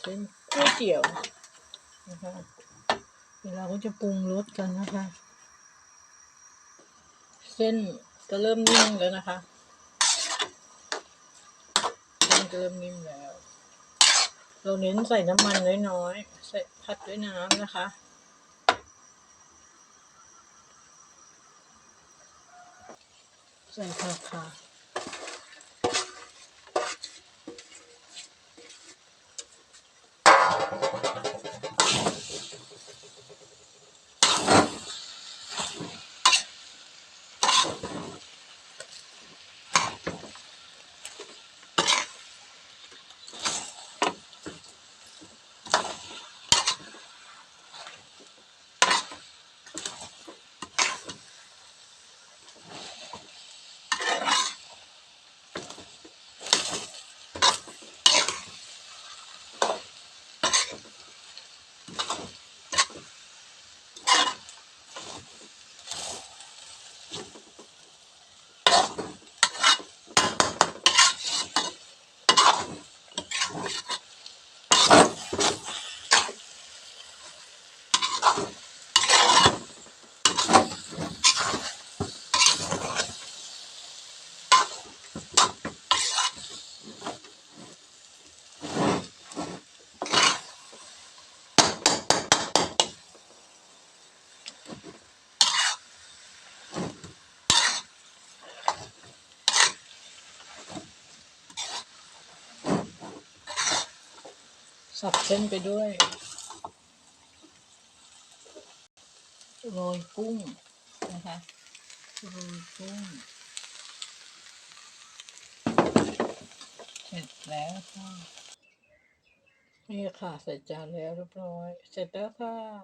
เส้นก๋วยเตี๋ยวนะคะเดี๋ยวเราก็จะปรุงรสกันนะคะ เส้นก็เริ่มนิ่มแล้วนะคะเส้นเริ่มนิ่มแล้ว เราเน้นใส่น้ำมันน้อยๆใส่ผัดด้วยน้ำนะคะใส่ผักค่ะ สับเส้นไปด้วยโรยกุ้งนะคะโรยกุ้งเสร็จแล้วค่ะนี่ค่ะเสร็จจานแล้วเรียบร้อย เสร็จแล้วค่ะ